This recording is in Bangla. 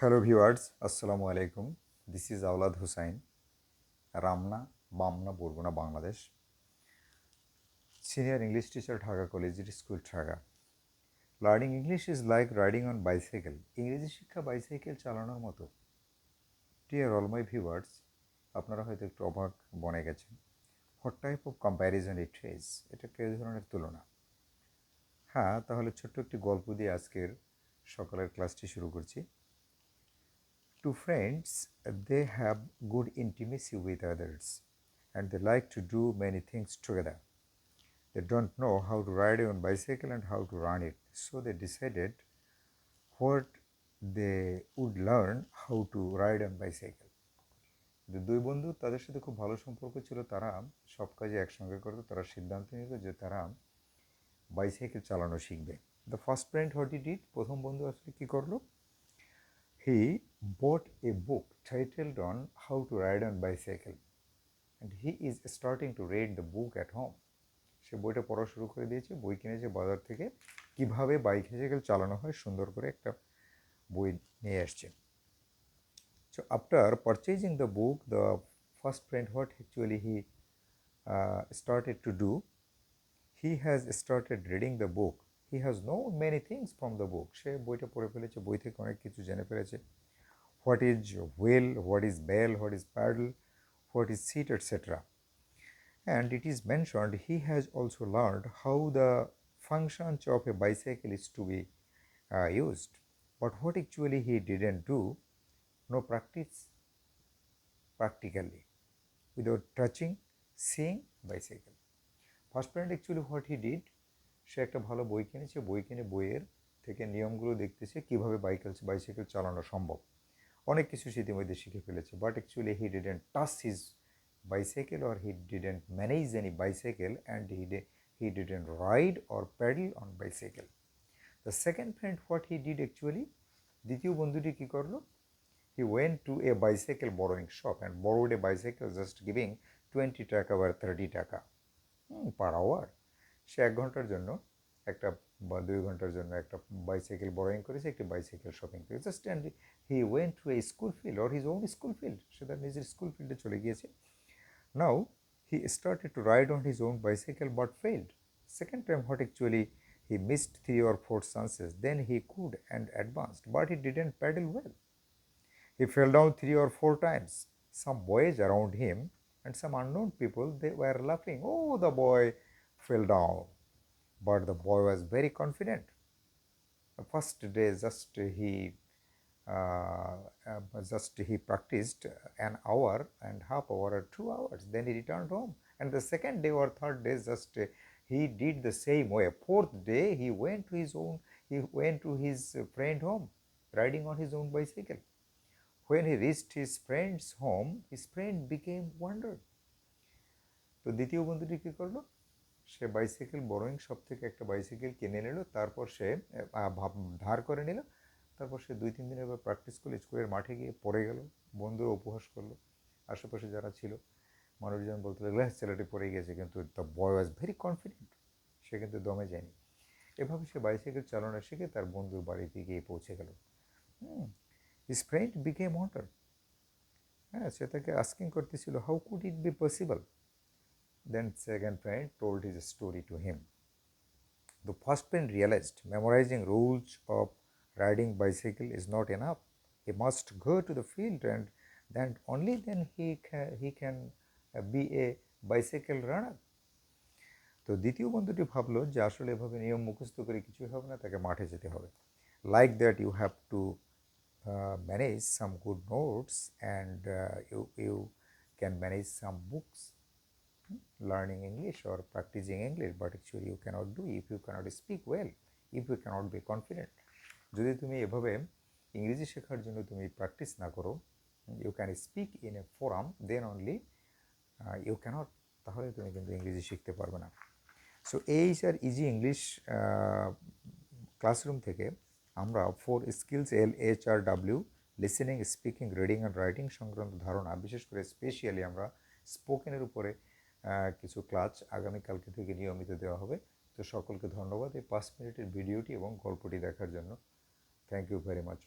হ্যালো ভিউয়ার্স আসসালামু আলাইকুম this is Awlad Hussain Ramna Bamna Barguna Bangladesh senior English teacher Dhaka কলেজের school Dhaka learning English is like riding on bicycle ইংরেজি শিক্ষা বাইসাইকেল চালানোর মতো। ডিয়ার অল মাই ভিউয়ার্স আপনারা হয়তো একটু অবাক বনে গেছেন। What type of comparison it is এটা কে ধরনের তুলনা? হ্যাঁ তাহলে ছোট্ট একটি গল্প দিয়ে আজকের সকালের ক্লাসটি শুরু করছি। Two friends, they have good intimacy with others and they like to do many things together. They don't know how to ride on bicycle and how to run it. So they decided what they would learn how to ride on bicycle. দুই বন্ধু তাদের সাথে খুব ভালো সম্পর্ক ছিল তারা সব কাজে একসঙ্গে করতো তারা সিদ্ধান্ত নিল যে তারা বাইসাইকেল চালানো শিখবে the first friend what he did প্রথম বন্ধু আসলে কী করল he bought a book titled on how to ride on bicycle and he is starting to read the book at home সে বইটা পড়া শুরু করে দিয়েছে বই কিনেছে বাজার থেকে কীভাবে বাইসাইকেল চালানো হয় সুন্দর করে একটা বই নিয়ে আসছে after purchasing the book the first friend what actually he uh, started to do he has started reading the book he has known many things from the book সে বইটা পড়ে ফেলেছে বই থেকে অনেক কিছু জেনে ফেলেছে what is wheel what is bell what is pedal what is seat etcetera and it is mentioned he has also learned how the functions of a bicycle is to be uh, used but what actually he didn't do no practice practically without touching seeing bicycle first friend actually what he did সে একটা ভালো বই কিনেছে বই কিনে বইয়ের থেকে নিয়মগুলো দেখতেছে কীভাবে বাইকেল বাইসাইকেল চালানো সম্ভব অনেক কিছু সে ইতিমধ্যে শিখে ফেলেছে but actually he didn't touch his bicycle or he didn't manage any bicycle and he he didn't ride or pedal on bicycle the second friend what he did actually দ্বিতীয় বন্ধুটি কী করল? He went to a bicycle borrowing shop and borrowed a bicycle just giving twenty টাকা বা থার্টি টাকা পার আওয়ার সে এক ঘণ্টার জন্য একটা বা দুই ঘণ্টার জন্য একটা বাইসাইকেল বরোয়িং করেছে, একটি বাইসাইকেল শপিং করেছে। Just and he went to a school field or his own school field সে তার নিজের স্কুল ফিল্ডে চলে গিয়েছে। Now he started to ride on his own bicycle but failed second time what actually he missed three or four chances then he could and advanced but he didn't pedal well he fell down three or four times some boys around him and some unknown people, they were laughing oh the boy fell down but the boy was very confident. The first day, just he uh, uh, just he practiced an hour and half hour or two hours. Then he returned home. And the second day or third day, just uh, he did the same way. Fourth day, he went to his own. He went to his friend home, riding on his own bicycle. When he reached his friend's home, his friend became wondered. তো দ্বিতীয় বন্ধুটি কী করলো সে বাইসাইকেল বরোয়িং শপ থেকে একটা বাইসাইকেল কিনে নিল, তারপর সে ধার করে নিল, তারপর সে দুই তিন দিন এবার প্র্যাকটিস করল স্কুলের মাঠে গিয়ে পড়ে গেল বন্ধুরা উপহাস করল, আশেপাশে যারা ছিল, মানুষজন বলতে লাগল হ্যাঁ ছেলেটি পড়ে গেছে, কিন্তু the boy was very confident সে কিন্তু দমে যায়নি। এভাবে সে বাইসাইকেল চালানো শিখে তার বন্ধুর বাড়িতে গিয়ে পৌঁছে গেল। হিস ফ্রেন্ড বিকেম ওয়াটার হ্যাঁ সে তাকে আস্কিং করতেছিল how could it be possible Then second friend told his story to him. The first friend realized memorizing rules of riding bicycle is not enough. He must go to the field and then only then he can, he can be a bicycle runner. তো দ্বিতীয় বন্ধুটি ভাবলো যে আসলে এভাবে নিয়ম মুখস্থ করে কিছুই হবে না তাকে মাঠে যেতে হবে like that you have to manage some good notes and you you can manage some books learning English or practicing English, but actually you cannot do if you cannot speak well, if you cannot be confident. যদি তুমি এভাবে ইংরেজি শেখার জন্য তুমি প্র্যাকটিস না করো you can speak in a forum then only you can't তাহলে তুমি কিন্তু ইংরেজি শিখতে পারবে না সো এই আর ইজি ইংলিশ ক্লাসরুম থেকে আমরা four skills L H R W listening speaking reading and writing সংক্রান্ত ধারণা বিশেষ করে স্পেশালি আমরা স্পোকেনের উপরে কিছু ক্লাচ আগামীকালকে থেকে নিয়মিত দেওয়া হবে। তো সকলকে ধন্যবাদ এই পাঁচ মিনিটের ভিডিওটি এবং গল্পটি দেখার জন্য। Thank you very much